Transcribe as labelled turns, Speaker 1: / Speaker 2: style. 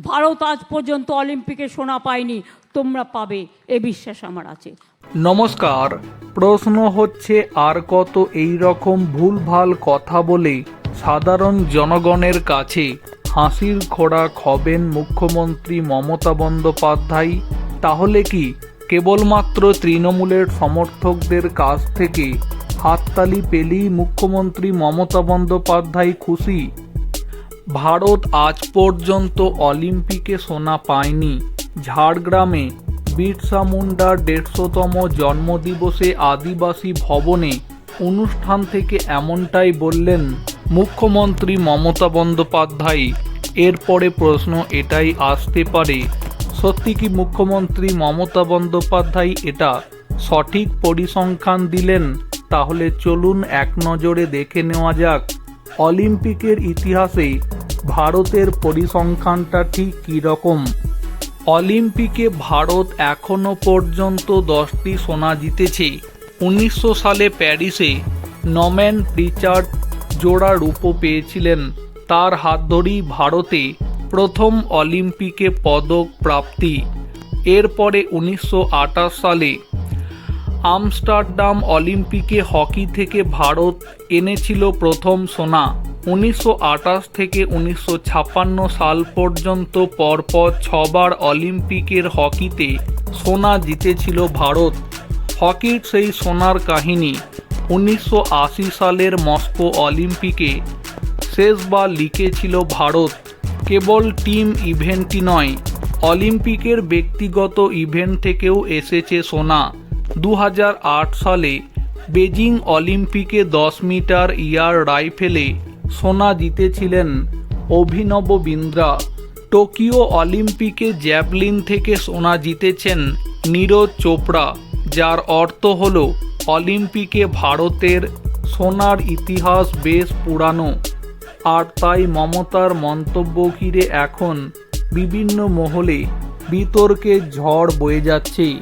Speaker 1: ভারত আজ পর্যন্ত অলিম্পিকে সোনা পায়নি, তোমরা পাবে, এ বিশ্বাস আমার আছে।
Speaker 2: নমস্কার, প্রশ্ন হচ্ছে আর কত এই রকম ভুলভাল কথা বলে সাধারণ জনগণের কাছে হাসির খোরাক হবেন মুখ্যমন্ত্রী মমতা বন্দ্যোপাধ্যায়? তাহলে কি কেবলমাত্র তৃণমূলের সমর্থকদের কাছ থেকে হাততালি পেলেই মুখ্যমন্ত্রী মমতা বন্দ্যোপাধ্যায় খুশি? ভারত আজ পর্যন্ত অলিম্পিকে সোনা পায়নি। ঝাড়গ্রামে বিরসা মুন্ডার দেড়শোতম জন্মদিবসে আদিবাসী ভবনে অনুষ্ঠান থেকে এমনটাই বললেন মুখ্যমন্ত্রী মমতা বন্দ্যোপাধ্যায়। এরপরে প্রশ্ন এটাই আসতে পারে। সত্যি কি মুখ্যমন্ত্রী মমতা বন্দ্যোপাধ্যায় এটা সঠিক পরিসংখ্যান দিলেন? তাহলে চলুন এক নজরে দেখে নেওয়া যাক। অলিম্পিকের ইতিহাসে ভারতের পরিসংখ্যানটা ঠিক কী রকম অলিম্পিকে ভারত এখনও পর্যন্ত দশটি সোনা জিতেছে। উনিশশো সালে প্যারিসে নম্যান প্রিচার্ড জোড়া রূপো পেয়েছিলেন। তার হাত ধরেই ভারতে প্রথম অলিম্পিকে পদক প্রাপ্তি। এরপরে উনিশশো আঠাশ সালে আমস্টারডাম অলিম্পিকে হকি থেকে ভারত এনেছিল প্রথম সোনা। উনিশশো আটাশ থেকে উনিশশো ছাপ্পান্ন সাল পর্যন্ত পরপর ছবার অলিম্পিকের হকিতে সোনা জিতেছিল ভারত। হকির সেই সোনার কাহিনী উনিশশো আশি সালের মস্কো অলিম্পিকে শেষবার লিখেছিল ভারত। কেবল টিম ইভেন্টই নয়, অলিম্পিকের ব্যক্তিগত ইভেন্ট থেকেও এসেছে সোনা। দু হাজার আট সালে বেজিং অলিম্পিকে দশ মিটার ইয়ার রাইফেলে সোনা জিতেছিলেন অভিনব বিন্দ্রা। টোকিও অলিম্পিকে জ্যাভলিন থেকে সোনা জিতেছেন নীরজ চোপড়া, যার অর্থ হল অলিম্পিকে ভারতের সোনার ইতিহাস বেশ পুরানো। আর তাই মমতার মন্তব্য ঘিরে এখন বিভিন্ন মহলে বিতর্কের ঝড় বয়ে যাচ্ছে